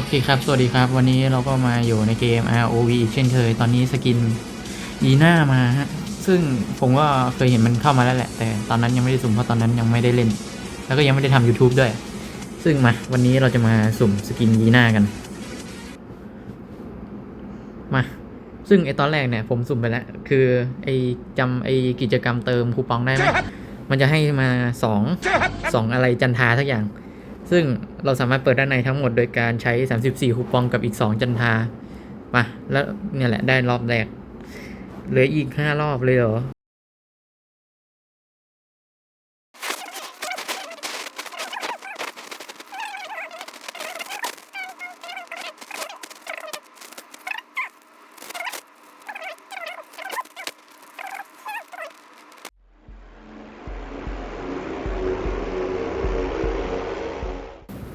โอเคครับ สวัสดีครับ วันนี้เราก็มาอยู่ในเกม ROV เช่นเคย ตอนนี้สกินยีน่ามาฮะ ซึ่งผมก็เคยเห็นมันเข้ามาแล้วแหละ แต่ตอนนั้นยังไม่ได้สุ่มเพราะตอนนั้นยังไม่ได้เล่น แล้วก็ยังไม่ได้ทำ YouTube ด้วย ซึ่งมา วันนี้เราจะมาสุ่มสกินยีน่ากัน มา ซึ่งไอตอนแรกเนี่ยผมสุ่มไปแล้ว คือไอจำไอกิจกรรมเติมคูปองได้ไหมมันจะให้มาสองสองอะไรจันทาทักอย่าง ซึ่งเราสามารถเปิดด้านในทั้งหมดโดยการใช้ 34 คูปองกับอีก 2 จันทามาแล้วเนี่ยแหละได้รอบแรกเหลืออีก 5 รอบเลยเหรอ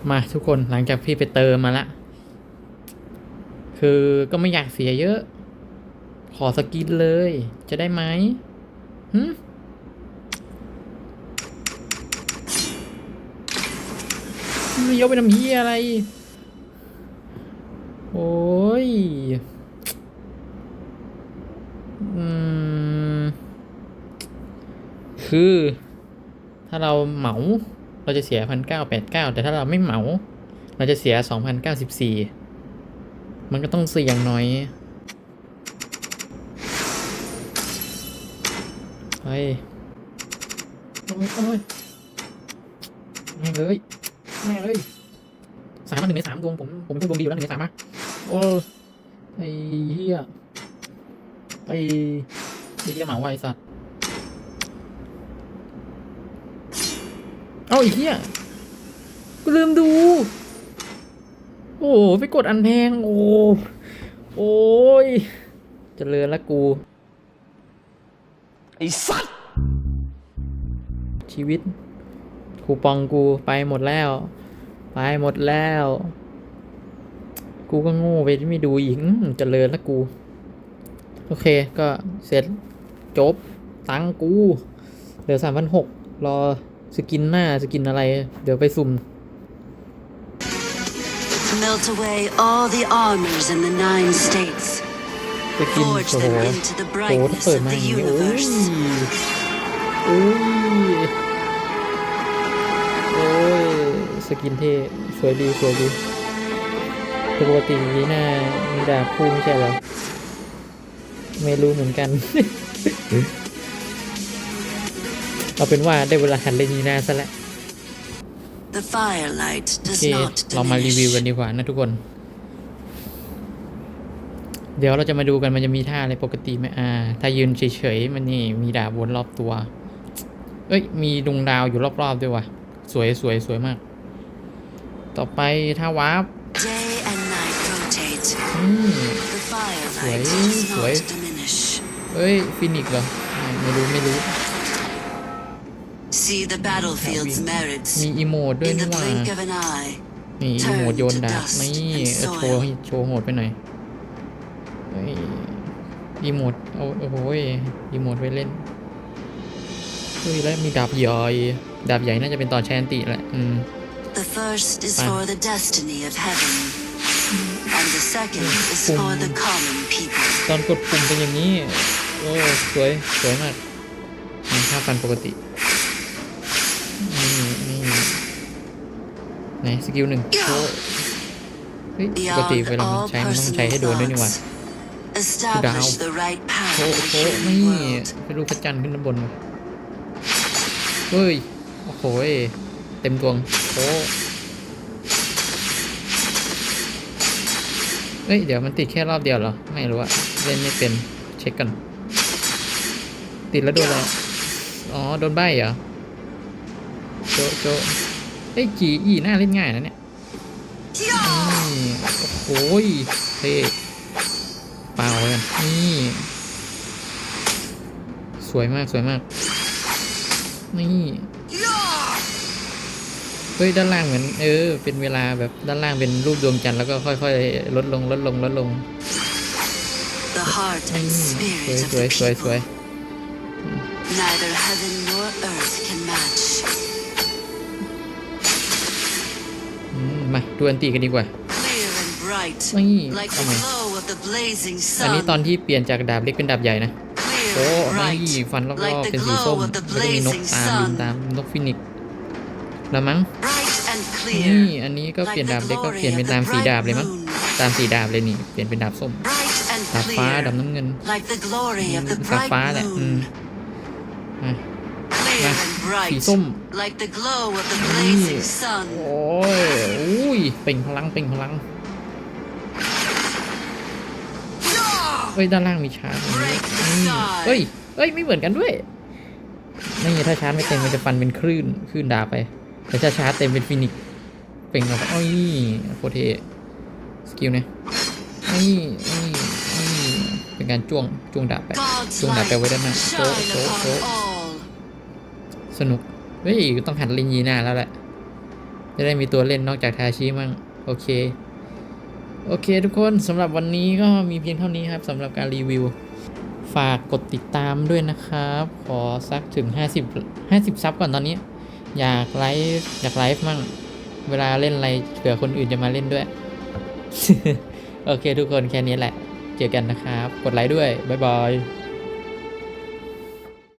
มาทุกคนหลังจากพี่ไปเติมมาละ คือก็ไม่อยากเสียเยอะ ขอสกินเลย จะได้ไหมหึไม่ยกไปทำเฮียอะไร โอ้ยอืมคือ ถ้าเราเหมา เราจะเสียพันเก้าแปดเก้าแต่ถ้าเราไม่เหมา เราจะเสียสองพันเก้าสิบสี่มันก็ต้องเสี่ยงน่อยไปโอ้ยโอ้ยแม่เลยแม่เลยสามมาหนึ่งในสามดวงผม ผมเป็นดวงดีอยู่แล้วหนึ่งในสามอะโอ้ยไอ้เหี้ยไอ้เหี้ยหมาไวสัตว์ เอาอีกเหี้ยกูลืมดู โอ้โหไปกดอันแพง โอ้โอ้ยเจริญละกู ไอ้สัตว์ ชีวิต คูปองกูไปหมดแล้ว ไปหมดแล้ว กูก็โง่ไปที่ไม่ดูอีกอื้อเจริญละกู โอเคก็เสร็จจบ ตังค์กู เหลือสามพันหกรอ สกินหน้าสกินอะไร เดี๋ยวไปสุ่ม Melt away all the armors in the nine states. สกิน Forge โอ้โห them into the โอ้โหถ้า brightness เปิด of มาอ the ย่างนี้โอ้ย universe. โอ้ยโอ้ยสกินเท่สวยดีสวยดีแต่ปกตินี่น่ามีดาบคู่ไม่ใช่เหรอไม่รู้เหมือนกัน เอาเป็นว่าได้เวลาหันเล่นนีน่าซะแล้ว The firelight โอ does เค not เรามารีวิวกัน diminish. ดีกว่านะทุกคน เดี๋ยวเราจะมาดูกันมันจะมีท่าอะไรปกติไหมอ่า ถ้ายืนเฉยๆมันนี่มีดาบวนรอบตัว เอ้ย มีดวงดาวอยู่รอบๆด้วยว่ะ สวยสวยสวยมาก ต่อไปท่าวาร์ป Day and night rotate. อืม The firelight Sweet, does not sweet. diminish. เอ้ยฟินิกซ์เหรอไม่ไม่รู้ไม่รู้ See the battlefield's merits มีอีโมดด้วย in นี่ the หว่า blink of an eye. นี่อีโมดโยนดาบ Turn to นี่ dust เออ and โชว์ให้โชว์โหดไปหน่อยเฮ้ยอีโมดเอาโอ้โหยอีโมดไว้เล่นเฮ้ยแล้วมีดาบใหญ่ดาบใหญ่น่าจะเป็นตอนแชนติแหละอืม The first is Fine. for the destiny of heaven, and the second is Boom. for the common people. ตอนกดปุ่มเป็นอย่างนี้ โอ้ สวย สวยมากมีค่าฟันปกติ นี่นี่ ไหนสกิลหนึ่งโชว์เฮ้ยปกติ Beyond เวลามัน all ใช้มันต้องใช้ให้ personal โดนด้วยนี่หว่า thoughts, establish the right โช path ว์ of โช the ว์ human นี่ world. ไปดูพระจันทร์ขึ้นด้านบนว่ะเฮ้ยโอ้โหยเต็มดวงโอ้เฮ้ยเดี๋ยวมันติดแค่รอบเดียวเหรอ ไม่รู้อะเล่นไม่เป็นเช็คกันติดแล้วโดนอะไรอ๋อโดนใบเหรอโจโจ เฮ้ยจีอีน่าเล่นง่ายนะเนี่ยนี่โอ้โหยเท่เปล่าเลยนี่ สวยมากสวยมาก นี่เฮ้ยด้านล่างเหมือนเออ เป็นเวลาแบบด้านล่างเป็นรูปดวงจันทร์แล้วก็ค่อยๆ ลดลงลดลงลดลง The heart อื and มสวย spirit สวย of สวย the สวย people. Neither heaven nor earth can match. มมาดูอันตีกันดีกว่า Clear bright, นี่ like เอา the ใหม่ glow of the blazing อันนี้ sun. ตอนที่เปลี่ยนจากดาบเล็กเป็นดาบใหญ่นะ โอ้ Clear นี่ and ฟันร bright, อบ like ๆ the เป็นสีส้ม glow of แล้ว the ก็มีนก blazing ตามบิน sun. ตามนกฟินิกซ์แล้วมั้ง Bright and นี่ clear, อันนี้ก็เป like ลี่ยน the ดาบเล็กก็ glory เปลี่ยนเป็น of ตาม the สีดาบ bright เลยมั้ง moon. ตามสีดาบเลยนี่ เปลี่ยนเป็นดาบส้ม Bright and ดาบฟ้าดาบ clear, น้ำเงิน like the glory of the ฟ้า bright ฟ้าแหละอืม moon. อะ Clear Ah, and bright, สีส้ม like the glow of the นี่ blazing sun. โอ้ยอุ้ยเปล่งพลังเปล่งพลังเฮ้ยด้านล่างมีชาร์จตรงนี้ Break the นี่ sky เฮ้ยเฮ้ยไม่เหมือนกันด้วยนี่ถ้าชาร์จไม่เต็มมันจะฟันเป็นคลื่นคลื่นดาบไปแต่ถ้าชาร์จเต็มเป็นฟินิกซ์เปล่งออกมาโอ้ยโคตรเทสกิลเนี่ยนี่นี่นี่เป็นการจ้วงจ้วงดาบไป God's จ้วงดาบไปไว้ด้านหน้า light โจ๊ะ shine โจ๊ะ upon โจ๊ะ all. สนุก เฮ้ย ต้องหัดเล่นยีน่าแล้วแหละ จะได้มีตัวเล่นนอกจากทาชิมั่ง โอเค โอเคทุกคนสำหรับวันนี้ก็มีเพียงเท่านี้ครับสำหรับการรีวิว ฝากกดติดตามด้วยนะครับ ขอสักถึง 50 50 ซับก่อนตอนนี้ อยากไลฟ์อยากไลฟ์มั่ง เวลาเล่นอะไรเผื่อคนอื่นจะมาเล่นด้วย โอเคทุกคนแค่นี้แหละ เจอกันนะครับ กดไลค์ด้วย บ๊ายบาย